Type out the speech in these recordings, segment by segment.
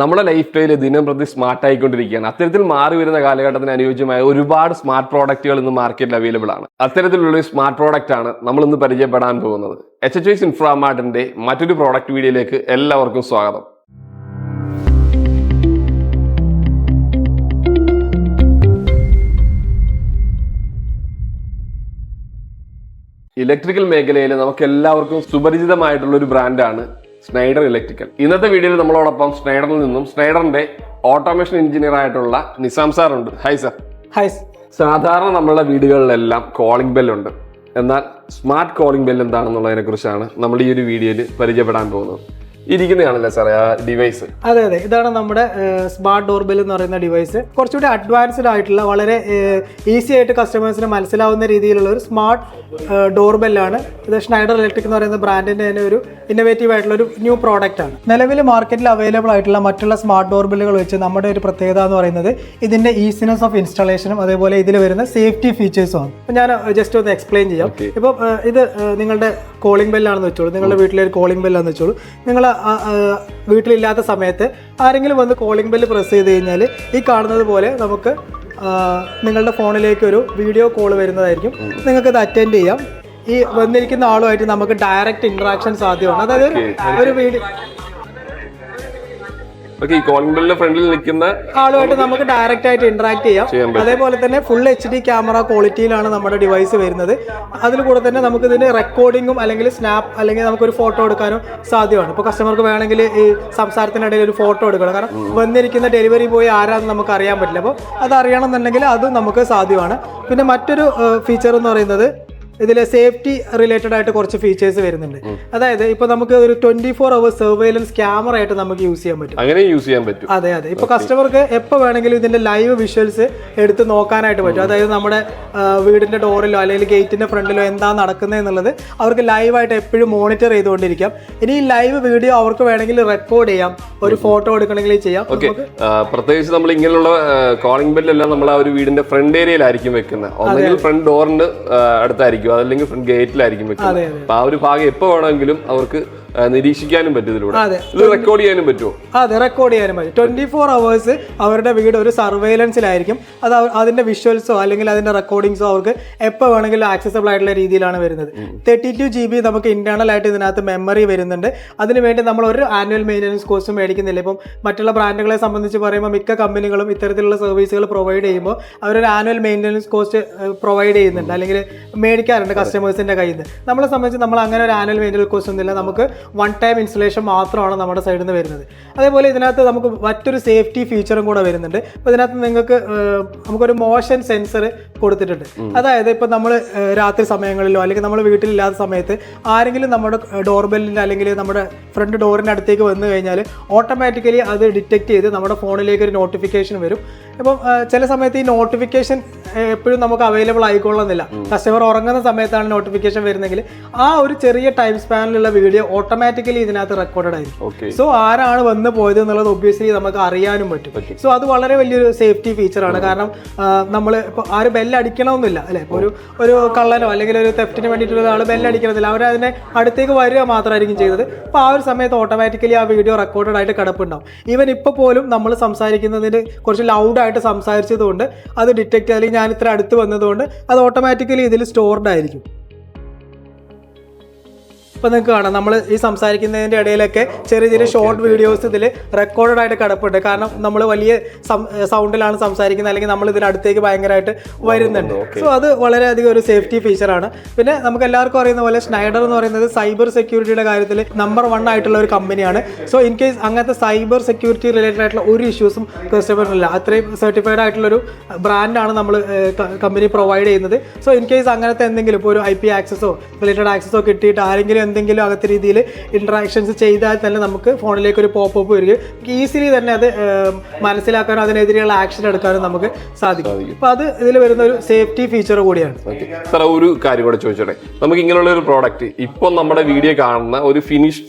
നമ്മുടെ life style ദിനം പ്രതി സ്മാർട്ട് ആയിക്കൊണ്ടിരിക്കുകയാണ്. അത്തരത്തിൽ മാറി വരുന്ന കാലഘട്ടത്തിന് അനുയോജ്യമായ ഒരുപാട് സ്മാർട്ട് പ്രോഡക്റ്റുകൾ ഇന്ന് മാർക്കറ്റിൽ അവൈലബിൾ ആണ്. അത്തരത്തിലുള്ള ഒരു സ്മാർട്ട് പ്രോഡക്റ്റ് ആണ് നമ്മൾ ഇന്ന് പരിചയപ്പെടാൻ പോകുന്നത്. എച്ച് എച്ച് ഇൻഫ്രാമാർട്ടിന്റെ മറ്റൊരു പ്രോഡക്റ്റ് വീഡിയോയിലേക്ക് എല്ലാവർക്കും സ്വാഗതം. ഇലക്ട്രിക്കൽ മേഖലയിൽ നമുക്ക് എല്ലാവർക്കും സുപരിചിതമായിട്ടുള്ള ഒരു ബ്രാൻഡാണ് സ്നൈഡർ ഇലക്ട്രിക്കൽ. ഇന്നത്തെ വീഡിയോയിൽ നമ്മളോടൊപ്പം സ്നൈഡറിൽ നിന്നും സ്നൈഡറിന്റെ ഓട്ടോമേഷൻ എഞ്ചിനീയർ ആയിട്ടുള്ള നിസാം സാർ ഉണ്ട്. ഹായ് സാർ ഹായ് സാധാരണ നമ്മളുടെ വീടുകളിലെല്ലാം കോളിംഗ് ബെൽ ഉണ്ട്. എന്നാൽ സ്മാർട്ട് കോളിംഗ് ബെൽ എന്താണെന്നുള്ളതിനെ കുറിച്ചാണ് നമ്മൾ ഈ ഒരു വീഡിയോയിൽ പരിചയപ്പെടാൻ പോകുന്നത്. ഇരിക്കുന്നതാണല്ലേ സാറേ ആ ഡിവൈസ് അതെ അതെ. ഇതാണ് നമ്മുടെ സ്മാർട്ട് ഡോർബെൽ എന്ന് പറയുന്ന ഡിവൈസ് കുറച്ചുകൂടി അഡ്വാൻസ്ഡ് ആയിട്ടുള്ള വളരെ ഈസി ആയിട്ട് കസ്റ്റമേഴ്സിന് മനസ്സിലാവുന്ന രീതിയിലുള്ള ഒരു സ്മാർട്ട് ഡോർബെല്ലാണ് ഇത് ഷ്നൈഡർ ഇലക്ട്രിക് എന്ന് പറയുന്ന ബ്രാൻഡിന്റെ തന്നെ ഒരു ഇന്നോവേറ്റീവ് ആയിട്ടുള്ള ഒരു ന്യൂ പ്രോഡക്റ്റ് ആണ്. നിലവിൽ മാർക്കറ്റിൽ അവൈലബിൾ ആയിട്ടുള്ള മറ്റുള്ള സ്മാർട്ട് ഡോർബെല്ലുകൾ വെച്ച് നമ്മുടെ ഒരു പ്രത്യേകത എന്ന് പറയുന്നത് ഇതിന്റെ ഈസിനെസ് ഓഫ് ഇൻസ്റ്റാളേഷനും അതേപോലെ ഇതിൽ വരുന്ന സേഫ്റ്റി ഫീച്ചേഴ്സും ആണ്. ഞാൻ ജസ്റ്റ് ഒന്ന് എക്സ്പ്ലെയിൻ ചെയ്യാം. ഇപ്പം ഇത് നിങ്ങളുടെ കോളിംഗ് ബെല്ലാണെന്ന് വെച്ചോളൂ. നിങ്ങളുടെ വീട്ടിലൊരു കോളിംഗ് ബെല്ലാന്ന് വെച്ചോളൂ. നിങ്ങൾ വീട്ടിലില്ലാത്ത സമയത്ത് ആരെങ്കിലും വന്ന് കോളിംഗ് ബെല്ല് പ്രസ് ചെയ്ത് കഴിഞ്ഞാൽ ഈ കാണുന്നത് പോലെ നമുക്ക് നിങ്ങളുടെ ഫോണിലേക്ക് ഒരു വീഡിയോ കോൾ വരുന്നതായിരിക്കും. നിങ്ങൾക്ക് ഇത് അറ്റൻഡ് ചെയ്യാം. ഈ വന്നിരിക്കുന്ന ആളുമായിട്ട് നമുക്ക് ഡയറക്റ്റ് ഇൻട്രാക്ഷൻ സാധ്യമാണ്. അതായത് ഒരു- ഒരു വീഡിയോ ഓക്കെ ഈ കോളിംഗ് ബെല്ലിന്റെ ഫ്രണ്ടിൽ നിൽക്കുന്ന ആളുമായിട്ട് നമുക്ക് ഡയറക്റ്റ് ആയിട്ട് ഇന്ററാക്ട് ചെയ്യാം. അതേപോലെ തന്നെ ഫുൾ എച്ച് ഡി ക്യാമറ ക്വാളിറ്റിയിലാണ് നമ്മുടെ ഡിവൈസ് വരുന്നത്. അതിൽ കൂടെ തന്നെ നമുക്ക് ഇതിന് റെക്കോർഡിങ്ങും അല്ലെങ്കിൽ സ്നാപ്പ് അല്ലെങ്കിൽ നമുക്ക് ഒരു ഫോട്ടോ എടുക്കാനും സാധ്യമാണ്. ഇപ്പോൾ കസ്റ്റമർക്ക് വേണമെങ്കിൽ ഈ സംസാരത്തിനിടയിൽ ഒരു ഫോട്ടോ എടുക്കണം. കാരണം വന്നിരിക്കുന്ന ഡെലിവറി ബോയ് ആരാന്ന് നമുക്ക് അറിയാൻ പറ്റില്ല. അപ്പോൾ അത് അറിയണമെന്നുണ്ടെങ്കിൽ അതും നമുക്ക് സാധ്യമാണ്. പിന്നെ മറ്റൊരു ഫീച്ചർ എന്ന് പറയുന്നത് ഇതിൽ സേഫ്റ്റി റിലേറ്റഡ് ആയിട്ട് കുറച്ച് ഫീച്ചേഴ്സ് വരുന്നുണ്ട്. അതായത് ഇപ്പൊ നമുക്ക് ഒരു twenty four hours surveillance camera ആയിട്ട് നമുക്ക് യൂസ് ചെയ്യാൻ പറ്റും. അങ്ങനെ യൂസ് ചെയ്യാൻ പറ്റും. അതെ അതെ. ഇപ്പൊ കസ്റ്റമർക്ക് എപ്പോൾ വേണമെങ്കിലും ഇതിന്റെ ലൈവ് വിഷ്വൽസ് എടുത്ത് നോക്കാനായിട്ട് പറ്റും. അതായത് നമ്മുടെ വീടിന്റെ ഡോറിലോ അല്ലെങ്കിൽ ഗേറ്റിന്റെ ഫ്രണ്ടിലോ എന്താ നടക്കുന്നത് എന്നുള്ളത് അവർക്ക് ലൈവ് ആയിട്ട് എപ്പോഴും മോണിറ്റർ ചെയ്തുകൊണ്ടിരിക്കാം. ഇനി ഈ ലൈവ് വീഡിയോ അവർക്ക് വേണമെങ്കിൽ റെക്കോർഡ് ചെയ്യാം. ഒരു ഫോട്ടോ എടുക്കണമെങ്കിൽ ചെയ്യാം. ഓക്കെ പ്രത്യേകിച്ച് നമ്മൾ ഇങ്ങനെയുള്ള കോളിംഗ് ബെല്ലെല്ലാം നമ്മൾ ആ ഒരു വീടിന്റെ ഫ്രണ്ട് ഏരിയയിലായിരിക്കും വെക്കുന്നത് അല്ലെങ്കിൽ ഫ്രണ്ട് ഡോറിന്റെ അടുത്തായിരിക്കും അതല്ലെങ്കിൽ ഫ്രണ്ട് ഗേറ്റിലായിരിക്കും വെക്കുന്നത്. അപ്പൊ ആ ഒരു ഭാഗം എപ്പോ വേണമെങ്കിലും അവർക്ക് നിരീക്ഷിക്കാനും പറ്റും ഇതിലൂടെ. ഇത് റെക്കോർഡ് ചെയ്യാനും പറ്റുമോ? അതെ റെക്കോർഡ് ചെയ്യാനും പറ്റും. ട്വന്റി ഫോർ അവേഴ്സ് അവരുടെ വീട് ഒരു സർവൈലൻസിലായിരിക്കും അത് അതിന്റെ വിഷ്വൽസോ അല്ലെങ്കിൽ അതിന്റെ റെക്കോർഡിങ്സോ അവർക്ക് എപ്പോൾ വേണമെങ്കിലും ആക്സസബിൾ ആയിട്ടുള്ള രീതിയിലാണ് വരുന്നത്. തേർട്ടി ടു ജി ബി നമുക്ക് ഇന്റേണൽ ആയിട്ട് ഇതിനകത്ത് മെമ്മറി വരുന്നുണ്ട്. അതിനുവേണ്ടി നമ്മൾ ഒരു ആനുവൽ മെയിന്റനൻസ് കോസ്റ്റ് മേടിക്കുന്നില്ല. ഇപ്പം മറ്റുള്ള ബ്രാൻഡുകളെ സംബന്ധിച്ച് പറയുമ്പോൾ മിക്ക കമ്പനികളും ഇത്തരത്തിലുള്ള സർവീസുകൾ പ്രൊവൈഡ് ചെയ്യുമ്പോൾ അവരൊരു ആനുവൽ മെയിന്റനൻസ് കോസ്റ്റ് പ്രൊവൈഡ് ചെയ്യുന്നുണ്ട്. അല്ലെങ്കിൽ മേടിക്കാറുണ്ട് കസ്റ്റമേഴ്സിന്റെ കയ്യിൽ നിന്ന് നമ്മളെ സംബന്ധിച്ച് നമ്മൾ അങ്ങനെ ഒരു ആനുവൽ മെയിന്റനൻസ് കോസ്റ്റ് ഒന്നുമില്ല. നമുക്ക് വൺ ടൈം ഇൻസ്റ്റലേഷൻ മാത്രമാണ് നമ്മുടെ സൈഡിൽ നിന്ന് വരുന്നത്. അതേപോലെ ഇതിനകത്ത് നമുക്ക് മറ്റൊരു സേഫ്റ്റി ഫീച്ചറും കൂടെ വരുന്നുണ്ട്. അപ്പോൾ ഇതിനകത്ത് നിങ്ങൾക്ക് നമുക്കൊരു മോഷൻ സെൻസർ കൊടുത്തിട്ടുണ്ട്. അതായത് ഇപ്പോൾ നമ്മൾ രാത്രി സമയങ്ങളിലോ അല്ലെങ്കിൽ നമ്മൾ വീട്ടിലില്ലാത്ത സമയത്ത് ആരെങ്കിലും നമ്മുടെ ഡോർ ബെല്ലിന്റെ അല്ലെങ്കിൽ നമ്മുടെ ഫ്രണ്ട് ഡോറിന്റെ അടുത്തേക്ക് വന്നു കഴിഞ്ഞാൽ ഓട്ടോമാറ്റിക്കലി അത് ഡിറ്റക്ട് ചെയ്ത് നമ്മുടെ ഫോണിലേക്ക് ഒരു നോട്ടിഫിക്കേഷൻ വരും. ഏഹ്, ചില സമയത്ത് ഈ നോട്ടിഫിക്കേഷൻ എപ്പോഴും നമുക്ക് അവൈലബിൾ ആയിക്കൊള്ളുന്നില്ല. കസ്റ്റമർ ഉറങ്ങുന്ന സമയത്താണ് നോട്ടിഫിക്കേഷൻ വരുന്നെങ്കിൽ ആ ഒരു ചെറിയ ടൈം സ്പാനിലുള്ള വീഡിയോ ഓട്ടോമാറ്റിക്കലി ഇതിനകത്ത് റെക്കോർഡഡ് ആയിരിക്കും സോ ആരാണ് വന്ന് പോയത് എന്നുള്ളത് ഒബ്വിയസ്ലി നമുക്ക് അറിയാനും പറ്റും. സോ അത് വളരെ വലിയൊരു സേഫ്റ്റി ഫീച്ചറാണ് കാരണം നമ്മൾ ഇപ്പോൾ ആരും ബെല്ലടിക്കണമെന്നില്ല അല്ലെ? ഇപ്പോൾ ഒരു ഒരു കള്ളനോ അല്ലെങ്കിൽ ഒരു തെഫ്റ്റിന് വേണ്ടിയിട്ടുള്ള ആൾ ബെല്ലടിക്കണമെന്നില്ല അവർ അതിനെ അടുത്തേക്ക് വരിക മാത്രമായിരിക്കും ചെയ്തത്. അപ്പോൾ ആ ഒരു സമയത്ത് ഓട്ടോമാറ്റിക്കലി ആ വീഡിയോ റെക്കോർഡഡ് ആയിട്ട് കിടപ്പുണ്ടാവും. ഈവൻ ഇപ്പോൾ പോലും നമ്മൾ സംസാരിക്കുന്നതിന് കുറച്ച് ലൗഡായിട്ട് സംസാരിച്ചതുകൊണ്ട് അത് ഡിറ്റക്റ്റ് അല്ലെങ്കിൽ ഞാൻ ഇത്ര അടുത്ത് വന്നതുകൊണ്ട് അത് ഓട്ടോമാറ്റിക്കലി ഇതിൽ സ്റ്റോർഡ് ആയിരിക്കും. ഇപ്പൊ നിങ്ങൾക്ക് കാണാം. നമ്മൾ ഈ സംസാരിക്കുന്നതിന്റെ ഇടയിലൊക്കെ ചെറിയ ചെറിയ ഷോർട്ട് വീഡിയോസ് ഇതിൽ റെക്കോർഡഡ് ആയിട്ട് കിടപ്പുണ്ട്. കാരണം നമ്മൾ വലിയ സൗണ്ടിലാണ് സംസാരിക്കുന്നത്. അല്ലെങ്കിൽ നമ്മൾ ഇതിനടുത്തേക്ക് ഭയങ്കരമായിട്ട് വരുന്നുണ്ട്. സോ അത് വളരെയധികം ഒരു സേഫ്റ്റി ഫീച്ചറാണ് പിന്നെ നമുക്ക് എല്ലാവർക്കും അറിയുന്ന പോലെ സ്നൈഡർ എന്ന് പറയുന്നത് സൈബർ സെക്യൂരിറ്റിയുടെ കാര്യത്തിൽ നമ്പർ വൺ ആയിട്ടുള്ള ഒരു കമ്പനിയാണ് സോ ഇൻ കേസ് അങ്ങനത്തെ സൈബർ സെക്യൂരിറ്റി റിലേറ്റഡ് ആയിട്ടുള്ള ഒരു ഇഷ്യൂസും കസ്റ്റമറിനില്ല അത്രയും സർട്ടിഫൈഡ് ആയിട്ടുള്ള ഒരു ബ്രാൻഡാണ് നമ്മൾ കമ്പനി പ്രൊവൈഡ് ചെയ്യുന്നത്. സോ ഇൻ കേസ് അങ്ങനത്തെ എന്തെങ്കിലും ഇപ്പോൾ ഒരു ഐ പി ആക്സസോ റിലേറ്റഡ് ആക്സസോ കിട്ടിയിട്ട് ആരെങ്കിലും എന്തെങ്കിലും അകത്ത രീതിയിൽ ഇൻട്രാക്ഷൻസ് ചെയ്താൽ തന്നെ നമുക്ക് ഫോണിലേക്ക് ഒരു പോപ്പ് വരികയും ഈസിലി തന്നെ അത് മനസ്സിലാക്കാനും അതിനെതിരെയുള്ള ആക്ഷൻ എടുക്കാനും നമുക്ക് സാധിക്കും. അപ്പോൾ അത് ഇതിൽ വരുന്ന ഒരു സേഫ്റ്റി ഫീച്ചർ കൂടിയാണ്. സാർ ഒരു കാര്യം കൂടെ ചോദിച്ചോട്ടെ? നമുക്ക് ഇങ്ങനെയുള്ള ഒരു പ്രോഡക്റ്റ് ഇപ്പം നമ്മുടെ വീഡിയോ കാണുന്ന ഒരു ഫിനിഷ്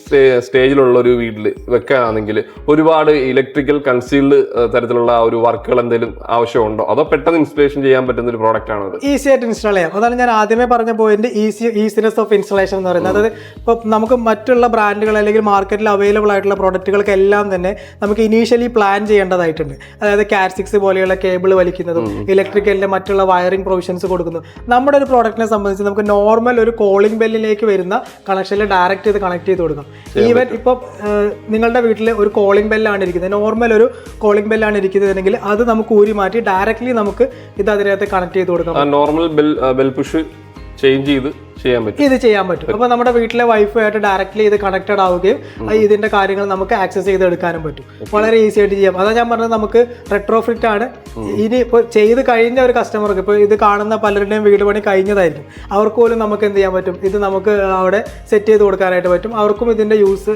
സ്റ്റേജിലുള്ള ഒരു വീട്ടിൽ വെക്കാനാണെങ്കിൽ ഒരുപാട് ഇലക്ട്രിക്കൽ കൺസീൽഡ് തരത്തിലുള്ള ആ ഒരു വർക്കുകൾ എന്തെങ്കിലും ആവശ്യമുണ്ടോ? അതോ പെട്ടെന്ന് ഇൻസ്റ്റലേഷൻ ചെയ്യാൻ പറ്റുന്ന ഒരു പ്രോഡക്റ്റ് ആണോ ഈസി ആയിട്ട് ഇൻസ്റ്റാൾ ചെയ്യാം. അതാണ് ഞാൻ ആദ്യമേ പറഞ്ഞ point easy easiness of installation എന്ന് പറയുന്നത്. അതായത് ഇപ്പോൾ നമുക്ക് മറ്റുള്ള ബ്രാൻഡുകൾ അല്ലെങ്കിൽ മാർക്കറ്റിൽ അവൈലബിൾ ആയിട്ടുള്ള പ്രൊഡക്റ്റുകൾക്കെല്ലാം തന്നെ നമുക്ക് ഇനീഷ്യലി പ്ലാൻ ചെയ്യേണ്ടതായിട്ടുണ്ട്. അതായത് കാറ്റ് സിക്സ് പോലെയുള്ള കേബിൾ വലിക്കുന്നതും ഇലക്ട്രിക്കലിന്റെ മറ്റുള്ള വയറിംഗ് പ്രൊവിഷൻസ് കൊടുക്കുന്നു നമ്മുടെ ഒരു പ്രോഡക്റ്റിനെ സംബന്ധിച്ച് നമുക്ക് നോർമൽ ഒരു കോളിംഗ് ബെല്ലിലേക്ക് വരുന്ന കണക്ഷനിൽ ഡയറക്റ്റ് ചെയ്ത് കണക്ട് ചെയ്ത് കൊടുക്കാം. ഈവൻ ഇപ്പോൾ നിങ്ങളുടെ വീട്ടിൽ ഒരു കോളിംഗ് ബെല്ലാണ് ഇരിക്കുന്നത്. നോർമൽ ഒരു കോളിംഗ് ബെല്ലാണ് ഇരിക്കുന്നതെങ്കിൽ അത് നമുക്ക് ഊരി മാറ്റി ഡയറക്റ്റ്ലി നമുക്ക് ഇത് അതിനകത്ത് കണക്ട് ചെയ്ത് കൊടുക്കാം. Normal bell bell push change ചെയ്ത് ചെയ്യാൻ പറ്റും. ഇത് ചെയ്യാൻ പറ്റും. അപ്പോൾ നമ്മുടെ വീട്ടിലെ വൈഫൈ ആയിട്ട് ഡയറക്റ്റ്ലി ഇത് കണക്റ്റഡ് ആവുകയും ഇതിന്റെ കാര്യങ്ങൾ നമുക്ക് ആക്സസ് ചെയ്ത് എടുക്കാനും പറ്റും. വളരെ ഈസി ആയിട്ട് ചെയ്യാം. അതാ ഞാൻ പറഞ്ഞത് നമുക്ക് റെട്രോഫിറ്റ് ആണ്. ഇനി ഇപ്പോൾ ചെയ്ത് കഴിഞ്ഞ ഒരു കസ്റ്റമർക്ക് ഇപ്പോൾ ഇത് കാണുന്ന പലരുടെയും വീട് പണി കഴിഞ്ഞതായിരിക്കും. അവർക്ക് പോലും നമുക്ക് എന്ത് ചെയ്യാൻ പറ്റും? ഇത് നമുക്ക് അവിടെ സെറ്റ് ചെയ്ത് കൊടുക്കാനായിട്ട് പറ്റും. അവർക്കും ഇതിന്റെ യൂസ്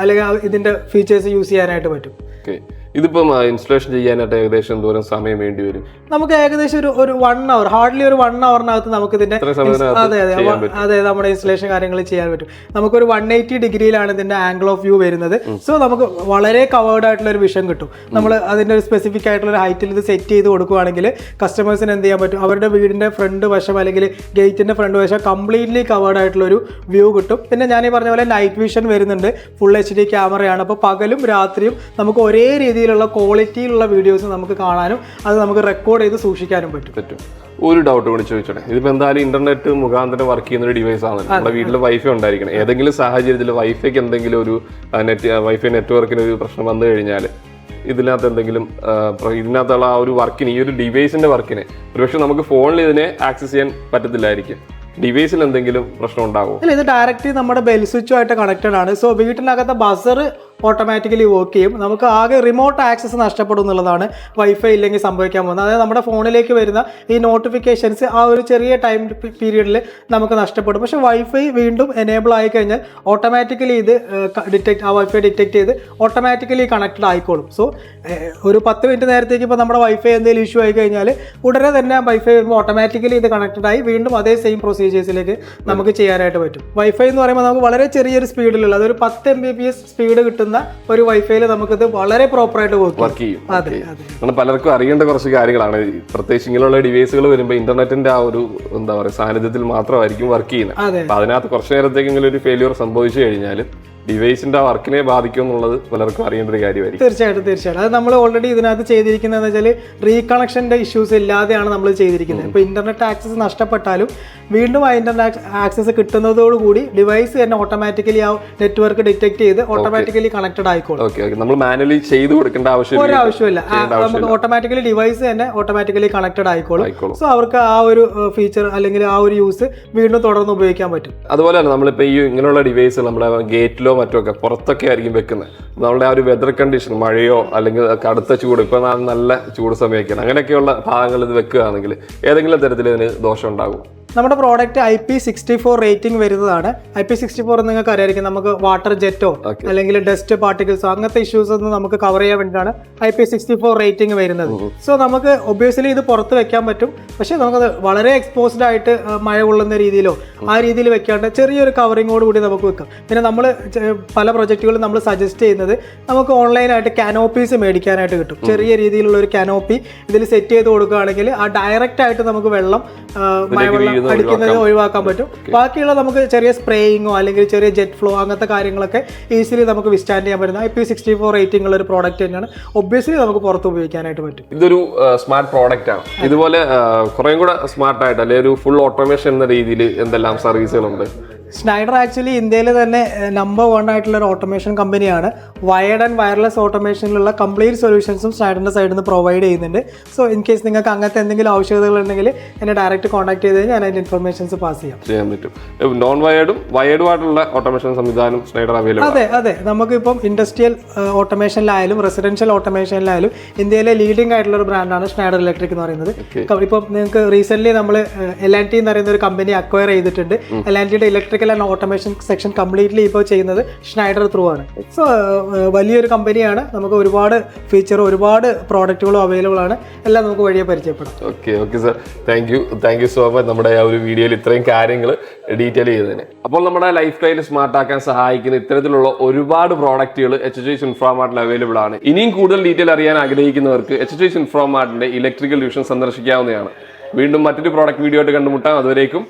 അല്ലെങ്കിൽ ഇതിന്റെ ഫീച്ചേഴ്സ് യൂസ് ചെയ്യാനായിട്ട് പറ്റും. ഇതിപ്പം ഇൻസ്റ്റലേഷൻ ചെയ്യാനായിട്ട് ഏകദേശം എന്തോരം സമയം വേണ്ടി വരും? നമുക്ക് ഏകദേശം ഒരു ഒരു വൺ അവർ ഹാർഡ്ലി ഒരു വൺ അവറിനകത്ത് നമുക്ക് ഇതിന്റെ അതെ അതെ അതെ നമ്മുടെ ഇൻസ്റ്റലേഷൻ കാര്യങ്ങൾ ചെയ്യാൻ പറ്റും. നമുക്കൊരു വൺ എയ്റ്റി ഡിഗ്രിയിലാണ് ഇതിന്റെ ആംഗിൾ ഓഫ് വ്യൂ വരുന്നത്. സോ നമുക്ക് വളരെ കവേർഡ് ആയിട്ടുള്ള ഒരു വിഷൻ കിട്ടും. നമ്മൾ അതിന്റെ ഒരു സ്പെസിഫിക് ആയിട്ടുള്ള ഒരു ഹൈറ്റിൽ ഇത് സെറ്റ് ചെയ്ത് കൊടുക്കുകയാണെങ്കിൽ കസ്റ്റമേഴ്സിന് എന്ത് ചെയ്യാൻ പറ്റും? അവരുടെ വീടിന്റെ ഫ്രണ്ട് വശം അല്ലെങ്കിൽ ഗേറ്റിന്റെ ഫ്രണ്ട് വശം കംപ്ലീറ്റ്ലി കവേർഡ് ആയിട്ടുള്ള ഒരു വ്യൂ കിട്ടും. പിന്നെ ഞാൻ ഈ പറഞ്ഞ പോലെ നൈറ്റ് വിഷൻ വരുന്നുണ്ട്. ഫുൾ എച്ച് ഡി ക്യാമറയാണ് അപ്പോൾ പകലും രാത്രിയും നമുക്ക് ഒരേ രീതിയിലുള്ള ക്വാളിറ്റിയിലുള്ള വീഡിയോസ് നമുക്ക് കാണാനും അത് നമുക്ക് റെക്കോർഡ് ചെയ്ത് സൂക്ഷിക്കാനും പറ്റും. പറ്റും. ഒരു ഡൗട്ട് കൂടി ചോദിച്ചോട്ടെ? ഇതിപ്പോ എന്തായാലും ഇന്റർനെറ്റ് മുഖാന്തരം വർക്ക് ചെയ്യുന്ന ഒരു ഡിവൈസ് ആണ്. നമ്മുടെ വീട്ടിൽ വൈഫൈ ഉണ്ടായിരിക്കണം. ഏതെങ്കിലും സാഹചര്യത്തിൽ വൈഫൈക്ക് എന്തെങ്കിലും ഒരു നെറ്റ് വൈഫൈ നെറ്റ്വർക്കിന് ഒരു പ്രശ്നം വന്നു കഴിഞ്ഞാൽ ഇതിനകത്ത് എന്തെങ്കിലും ഇതിനകത്തുള്ള ആ ഒരു വർക്കിന് ഈ ഒരു ഡിവൈസിന്റെ വർക്കിന് ഒരുപക്ഷെ നമുക്ക് ഫോണിൽ ഇതിനെ ആക്സസ് ചെയ്യാൻ പറ്റത്തില്ലായിരിക്കും. ഡിവൈസിൽ എന്തെങ്കിലും പ്രശ്നം ഉണ്ടാകും അല്ല ഇത് ഡയറക്റ്റ് നമ്മുടെ ബെൽ സ്വിച്ചുമായിട്ട് കണക്റ്റഡ് ആണ്. സോ വീട്ടിനകത്തെ ബസർ ഓട്ടോമാറ്റിക്കലി വർക്ക് ചെയ്യും. നമുക്ക് ആകെ റിമോട്ട് ആക്സസ് നഷ്ടപ്പെടും എന്നുള്ളതാണ് വൈഫൈ ഇല്ലെങ്കിൽ സംഭവിക്കാൻ പോകുന്നത്. അതായത് നമ്മുടെ ഫോണിലേക്ക് വരുന്ന ഈ നോട്ടിഫിക്കേഷൻസ് ആ ഒരു ചെറിയ ടൈം പീരീഡിൽ നമുക്ക് നഷ്ടപ്പെടും. പക്ഷേ വൈഫൈ വീണ്ടും എനേബിൾ ആയി കഴിഞ്ഞാൽ ഓട്ടോമാറ്റിക്കലി ഇത് ഡിറ്റക്ട് ആ വൈഫൈ ഡിറ്റക്ട് ചെയ്ത് ഓട്ടോമാറ്റിക്കലി കണക്റ്റഡ് ആയിക്കോളും. സോ ഒരു പത്ത് മിനിറ്റ് നേരത്തേക്ക് ഇപ്പോൾ നമ്മുടെ വൈഫൈ എന്തെങ്കിലും ഇഷ്യൂ ആയി കഴിഞ്ഞാൽ ഉടനെ തന്നെ വൈഫൈ വരുമ്പോൾ ഓട്ടോമാറ്റിക്കലി ഇത് കണക്റ്റഡ് ആയി വീണ്ടും അതേ സെയിം പ്രൊസീജിയേഴ്സിലേക്ക് നമുക്ക് ചെയ്യാനായിട്ട് പറ്റും. വൈഫൈ എന്ന് പറയുമ്പോൾ നമുക്ക് വളരെ ചെറിയൊരു സ്പീഡിലുള്ള അതൊരു പത്ത് M B P S speed കിട്ടുന്ന ഒരു വൈഫൈയിൽ നമുക്കിത് വളരെ പ്രോപ്പറായിട്ട് വർക്ക് വർക്ക് ചെയ്യും. അതെ അതെ. പലർക്കും അറിയേണ്ട കുറച്ച് കാര്യങ്ങളാണ്. പ്രത്യേകിച്ച് ഇങ്ങനെയുള്ള ഡിവൈസുകൾ വരുമ്പോൾ ഇന്റർനെറ്റിന്റെ ആ ഒരു എന്താ പറയുക സാന്നിധ്യത്തിൽ മാത്രമായിരിക്കും വർക്ക് ചെയ്യുന്നത്. അതിനകത്ത് കുറച്ച് നേരത്തേക്കെങ്കിലും ഒരു ഫെയിലിയർ സംഭവിച്ചു കഴിഞ്ഞാൽ ഡിവൈസിന്റെ വർക്കിനെ ബാധിക്കും എന്നുള്ളത് പലർക്കും അറിയേണ്ട ഒരു കാര്യമായിരിക്കും. തീർച്ചയായിട്ടും തീർച്ചയായിട്ടും. അത് നമ്മൾ ഓൾറെഡി ഇതിനകത്ത് ചെയ്തിരിക്കുന്നത് വെച്ചാൽ റീകണക്ഷന്റെ ഇഷ്യൂസ് ഇല്ലാതെയാണ് നമ്മൾ ചെയ്തിരിക്കുന്നത്. ഇപ്പോൾ ഇന്റർനെറ്റ് ആക്സസ് നഷ്ടപ്പെട്ടാലും വീണ്ടും ആ ഇന്റർനെറ്റ് ആക്സസ് കിട്ടുന്നതോടുകൂടി ഡിവൈസ് തന്നെ ഓട്ടോമാറ്റിക്കലി ആ നെറ്റ്വർക്ക് ഡിറ്റക്ട് ചെയ്ത് ഓട്ടോമാറ്റിക്കലി കണക്റ്റഡ് ആയിക്കോളും. ഓക്കെ ഓക്കെ നമ്മൾ മാനുവലി ചെയ്ത് കൊടുക്കേണ്ട ആവശ്യമില്ല. ഒരു ആവശ്യമില്ല. നമുക്ക് ഓട്ടോമാറ്റിക്കലി ഡിവൈസ് തന്നെ ഓട്ടോമാറ്റിക്കലി കണക്റ്റഡ് ആയിക്കോളും. ആയിക്കോളും. സോ അവർക്ക് ആ ഒരു ഫീച്ചർ അല്ലെങ്കിൽ ആ ഒരു യൂസ് വീണ്ടും തുടർന്ന് ഉപയോഗിക്കാൻ പറ്റും. അതുപോലെ തന്നെ നമ്മളിപ്പോൾ ഈ ഇങ്ങനെയുള്ള ഡിവൈസ് നമ്മുടെ ഗേറ്റിലോ മറ്റോ ഒക്കെ പുറത്തൊക്കെ ആയിരിക്കും വെക്കുന്നത്. നമ്മളുടെ ആ ഒരു വെതർ കണ്ടീഷൻ മഴയോ അല്ലെങ്കിൽ കടുത്ത ചൂട് ഇപ്പോൾ നല്ല ചൂട് സമയമൊക്കെയാണ് അങ്ങനെയൊക്കെയുള്ള ഭാഗങ്ങളിൽ ഇത് വെക്കുകയാണെങ്കിൽ ഏതെങ്കിലും തരത്തിൽ ഇതിന് ദോഷം ഉണ്ടാകും. നമ്മുടെ product I P sixty four rating വരുന്നതാണ്. ഐ പി സിക്സ്റ്റി ഫോർ നിങ്ങൾക്ക് അറിയായിരിക്കും. നമുക്ക് വാട്ടർ ജെറ്റോ അല്ലെങ്കിൽ ഡസ്റ്റ് പാർട്ടിക്കിൾസോ അങ്ങനത്തെ ഇഷ്യൂസ് ഒന്നും നമുക്ക് കവർ ചെയ്യാൻ വേണ്ടിയിട്ടാണ് I P sixty four rating വരുന്നത്. സോ നമുക്ക് ഒബ്വിയസ്ലി ഇത് പുറത്ത് വെക്കാൻ പറ്റും. പക്ഷേ നമുക്കത് വളരെ എക്സ്പോസ്ഡ് ആയിട്ട് മഴ കൊള്ളുന്ന രീതിയിലോ ആ രീതിയിൽ വെക്കാണ്ട് ചെറിയൊരു കവറിങ്ങോട് കൂടി നമുക്ക് വെക്കാം. പിന്നെ നമ്മൾ പല പ്രൊജക്റ്റുകളും നമ്മൾ സജസ്റ്റ് ചെയ്യുന്നത് നമുക്ക് ഓൺലൈനായിട്ട് കാനോപ്പീസ് മേടിക്കാനായിട്ട് കിട്ടും. ചെറിയ രീതിയിലുള്ള ഒരു കാനോപ്പി ഇതിൽ സെറ്റ് ചെയ്ത് കൊടുക്കുകയാണെങ്കിൽ ആ ഡയറക്റ്റ് ആയിട്ട് നമുക്ക് വെള്ളം മഴ മഴവെള്ളം അടിക്കുന്നത് ഒഴിവാക്കാൻ പറ്റും. ബാക്കിയുള്ള നമുക്ക് ചെറിയ സ്പ്രേയിങ്ങോ അല്ലെങ്കിൽ ചെറിയ ജെറ്റ് ഫ്ലോ അങ്ങനത്തെ കാര്യങ്ങളൊക്കെ ഈസിലി നമുക്ക് വിസ്റ്റാൻഡ് ചെയ്യാൻ പറ്റുന്ന I P sixty four rating ഉള്ള ഒരു പ്രോഡക്റ്റ് തന്നെയാണ്. ഒബ്വിയസ്ലി നമുക്ക് പുറത്ത് ഉപയോഗിക്കാനായിട്ട് പറ്റും. ഇതൊരു സ്മാർട്ട് പ്രോഡക്റ്റ് ആണ്. ഇതുപോലെ കുറേ കൂടെ സ്മാർട്ട് ആയിട്ട് അല്ലെങ്കിൽ ഒരു ഫുൾ ഓട്ടോമേഷൻ എന്ന രീതിയിൽ എന്തെല്ലാം സർവീസുകളുണ്ട് സ്നൈഡർ ആക്ച്വലി ഇന്ത്യയിൽ തന്നെ നമ്പർ വൺ ആയിട്ടുള്ള ഒരു ഓട്ടോമേഷൻ കമ്പനിയാണ് വയർഡ് ആൻഡ് വയർലെസ് ഓട്ടോമേഷനിലുള്ള കംപ്ലീറ്റ് സൊല്യൂഷൻസും സ്നൈഡറിന്റെ സൈഡിൽ നിന്ന് പ്രൊവൈഡ് ചെയ്യുന്നുണ്ട്. സോ ഇൻ കേസ് നിങ്ങൾക്ക് അങ്ങനത്തെ എന്തെങ്കിലും ആവശ്യകതകൾ ഉണ്ടെങ്കിൽ എന്നെ ഡയറക്റ്റ് കോൺടാക്ട് ചെയ്ത് കഴിഞ്ഞാൽ ഞാൻ അതിന്റെ ഇൻഫർമേഷൻസ് പാസ് ചെയ്യാം. ചെയ്യാൻ പറ്റും. നോൺ വയേർഡും ആയിട്ടുള്ള ഓട്ടോമേഷൻ സംവിധാനം സ്നൈഡർ അവൈലബിൾ അതെ അതെ. നമുക്കിപ്പം ഇൻഡസ്ട്രിയൽ ഓട്ടോമേഷനിലായാലും റെസിഡൻഷ്യൽ ഓട്ടോമേഷനിലായാലും ഇന്ത്യയിലെ ലീഡിംഗ് ആയിട്ടുള്ള ഒരു ബ്രാൻഡാണ് സ്നൈഡർ ഇലക്ട്രിക് എന്ന് പറയുന്നത്. ഇപ്പം നിങ്ങൾക്ക് റീസെന്റ് നമ്മൾ എൽ ആൻ ടി എന്ന് പറയുന്ന ഒരു കമ്പനി അക്വയർ ചെയ്തിട്ടുണ്ട്. എൽ ആൻ ടിയുടെ electrical and automation section completely ഇപ്പോൾ ചെയ്യുന്നത് ഷ്നൈഡർ ത്രൂ ആണ്. സോ വലിയൊരു കമ്പനിയാണ് നമുക്ക് ഒരുപാട് ഫീച്ചർ ഒരുപാട് പ്രോഡക്റ്റുകളും അവൈലബിൾ ആണ്. എല്ലാം നമുക്ക് വഴിയെ പരിചയപ്പെടാം okay okay sir thank you thank you so much നമ്മുടെ ആ ഒരു വീഡിയോയിൽ ഇത്രയും കാര്യങ്ങൾ ഡീറ്റെയിൽ ചെയ്തതിന്. അപ്പോൾ നമ്മുടെ ലൈഫ് സ്റ്റൈൽ സ്മാർട്ട് ആക്കാൻ സഹായിക്കുന്ന ഇത്തരത്തിലുള്ള ഒരുപാട് പ്രോഡക്റ്റുകൾ എച്ച് എച്ച് ഇൻഫ്രാമാർട്ടിൽ അവൈലബിൾ ആണ്. ഇനിയും കൂടുതൽ ഡീറ്റെയിൽ അറിയാൻ ആഗ്രഹിക്കുന്നവർക്ക് എച്ച് എച്ച് ഇൻഫ്രാമാർട്ടിന്റെ ഇലക്ട്രിക്കൽ ഡിവിഷൻ സന്ദർശിക്കാവുന്നതാണ്. വീണ്ടും മറ്റൊരു പ്രോഡക്റ്റ് വീഡിയോ ആയിട്ട് കണ്ടുമുട്ടാം. അതുവരേക്കും